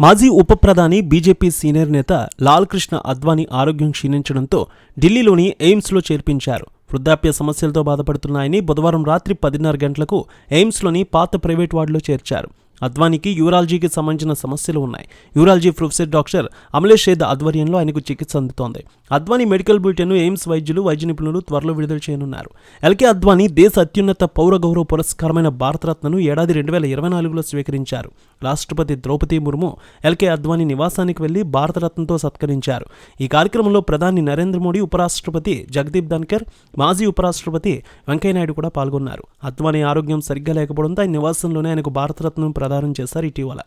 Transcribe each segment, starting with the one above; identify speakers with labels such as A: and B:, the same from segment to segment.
A: మాజీ ఉప ప్రధాని బీజేపీ సీనియర్ నేత లాల్కృష్ణ అద్వానీ ఆరోగ్యం క్షీణించడంతో ఢిల్లీలోని ఎయిమ్స్లో చేర్పించారు. వృద్ధాప్య సమస్యలతో బాధపడుతున్నాయని బుధవారం రాత్రి పదిన్నర గంటలకు ఎయిమ్స్లోని పాత ప్రైవేట్ వార్డులో చేర్చారు. అద్వానికి యూరాలజీకి సంబంధించిన సమస్యలు ఉన్నాయి. Urology professor doctor Amalesh Shed ఆధ్వర్యంలో ఆయనకు చికిత్స అందుతోంది. అద్వానీ మెడికల్ బులెటిన్ ఎయిమ్స్ వైద్యులు వైద్య నిపుణులు త్వరలో విడుదల చేయనున్నారు. ఎల్కే అద్వానీ దేశ అత్యున్నత పౌర గౌరవ పురస్కారమైన భారతరత్నను ఏడాది రెండు వేల ఇరవై నాలుగులో స్వీకరించారు. రాష్ట్రపతి ద్రౌపది ముర్ము ఎల్కే అద్వానీ నివాసానికి వెళ్ళి భారతరత్నంతో సత్కరించారు. ఈ కార్యక్రమంలో ప్రధాని నరేంద్ర మోడీ ఉపరాష్ట్రపతి జగదీప్ ధన్కర్ మాజీ ఉపరాష్ట్రపతి వెంకయ్యనాయుడు కూడా పాల్గొన్నారు. అద్వానీ ఆరోగ్యం సరిగ్గా లేకపోవడంతో ఆయన నివాసంలోనే ఆయనకు భారతరత్నం ప్రదానం చేశారు ఇటీవల.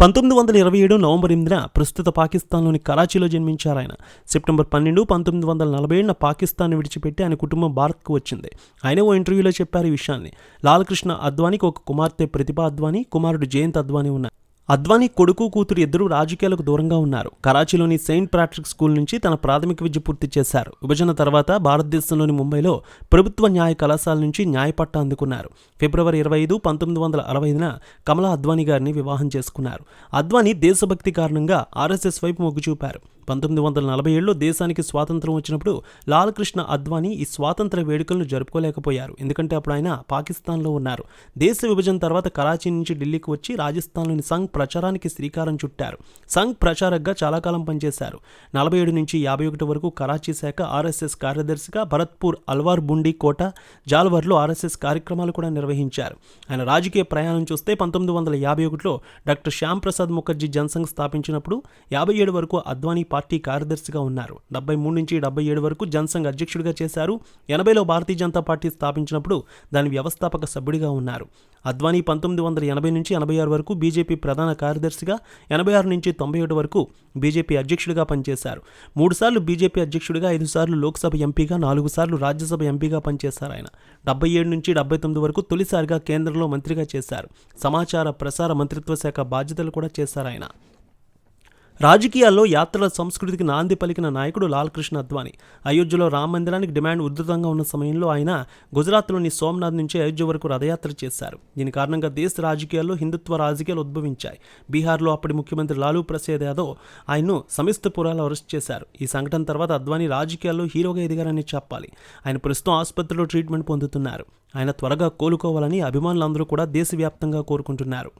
A: పంతొమ్మిది వందల ఇరవై ఏడు నవంబర్ ఎనిమిదిన ప్రస్తుత పాకిస్తాన్లోని కరాచీలో జన్మించారు ఆయన. సెప్టెంబర్ పన్నెండు పంతొమ్మిది వందల నలభై ఏడున పాకిస్తాన్ విడిచిపెట్టి ఆయన కుటుంబం భారత్కు వచ్చింది. ఆయన ఓ ఇంటర్వ్యూలో చెప్పారు ఈ విషయాన్ని. లాలకృష్ణ అద్వానీకి ఒక కుమార్తె ప్రతిభా అద్వానీ కుమారుడు జయంత్ అద్వానీ ఉన్నారు. అద్వానీ కొడుకు కూతురు ఇద్దరు రాజకీయాలకు దూరంగా ఉన్నారు. కరాచీలోని సెయింట్ ప్యాట్రిక్ స్కూల్ నుంచి తన ప్రాథమిక విద్య పూర్తి చేశారు. విభజన తర్వాత భారతదేశంలోని ముంబైలో ప్రభుత్వ న్యాయ కళాశాల నుంచి న్యాయపట్ట అందుకున్నారు. ఫిబ్రవరి ఇరవై ఐదు పంతొమ్మిది వందల అరవై ఐదున కమలా అద్వానీ గారిని వివాహం చేసుకున్నారు. అద్వానీ దేశభక్తి కారణంగా ఆర్ఎస్ఎస్ వైపు మొగ్గు చూపారు పంతొమ్మిది వందల నలభై ఏడులో దేశానికి స్వాతంత్రం వచ్చినప్పుడు లాలకృష్ణ అద్వానీ ఈ స్వాతంత్ర వేడుకలను జరుపుకోలేకపోయారు. ఎందుకంటే అప్పుడు ఆయన పాకిస్తాన్లో ఉన్నారు. దేశ విభజన తర్వాత కరాచీ నుంచి ఢిల్లీకి వచ్చి రాజస్థాన్లోని సంఘ్ ప్రచారానికి శ్రీకారం చుట్టారు. సంఘ్ ప్రచారక్గా చాలా కాలం పనిచేశారు. నలభై ఏడు నుంచి యాభై ఒకటి వరకు కరాచీ శాఖ ఆర్ఎస్ఎస్ కార్యదర్శిగా భరత్పూర్ అల్వార్ బుండి కోట జాల్వర్లో ఆర్ఎస్ఎస్ కార్యక్రమాలు కూడా నిర్వహించారు. ఆయన రాజకీయ ప్రయాణం చూస్తే పంతొమ్మిది వందల యాభై ఒకటిలో డాక్టర్ శ్యామ్ ప్రసాద్ ముఖర్జీ జనసంఘ్ స్థాపించినప్పుడు యాభై ఏడు వరకు అద్వానీ పార్టీ కార్యదర్శిగా ఉన్నారు. డెబ్బై మూడు నుంచి డెబ్బై ఏడు వరకు జనసంఘ్ అధ్యక్షుడిగా చేశారు. ఎనభైలో భారతీయ జనతా పార్టీ స్థాపించినప్పుడు దాని వ్యవస్థాపక సభ్యుడిగా ఉన్నారు. అద్వానీ పంతొమ్మిది వందల ఎనభై నుంచి ఎనభై ఆరు వరకు బీజేపీ ప్రధాన కార్యదర్శిగా ఎనభై ఆరు నుంచి తొంభై ఏడు వరకు బీజేపీ అధ్యక్షుడిగా పనిచేశారు. మూడుసార్లు బీజేపీ అధ్యక్షుడిగా ఐదు సార్లు లోక్సభ ఎంపీగా నాలుగు సార్లు రాజ్యసభ ఎంపీగా పనిచేశారు ఆయన. డెబ్బై ఏడు నుంచి డెబ్బై తొమ్మిది వరకు తొలిసారిగా కేంద్రంలో మంత్రిగా చేశారు. సమాచార ప్రసార మంత్రిత్వ శాఖ బాధ్యతలు కూడా చేశారు ఆయన. రాజకీయాల్లో యాత్రల సంస్కృతికి నాంది పలికిన నాయకుడు లాల్కృష్ణ అద్వానీ. అయోధ్యలో రామ మందిరానికి డిమాండ్ ఉధృతంగా ఉన్న సమయంలో ఆయన గుజరాత్లోని సోమనాథ్ నుంచి అయోధ్య వరకు రథయాత్ర చేశారు. దీని కారణంగా దేశ రాజకీయాల్లో హిందుత్వ రాజకీయాలు ఉద్భవించాయి. బీహార్లో అప్పటి ముఖ్యమంత్రి లాలూ ప్రసాద్ యాదవ్ ఆయన్ను సమిస్తపురాలు అరెస్ట్ చేశారు. ఈ సంఘటన తర్వాత అద్వానీ రాజకీయాల్లో హీరోగా ఎదిగారని చెప్పాలి. ఆయన ప్రస్తుతం ఆసుపత్రిలో ట్రీట్మెంట్ పొందుతున్నారు. ఆయన త్వరగా కోలుకోవాలని అభిమానులందరూ కూడా దేశవ్యాప్తంగా కోరుకుంటున్నారు.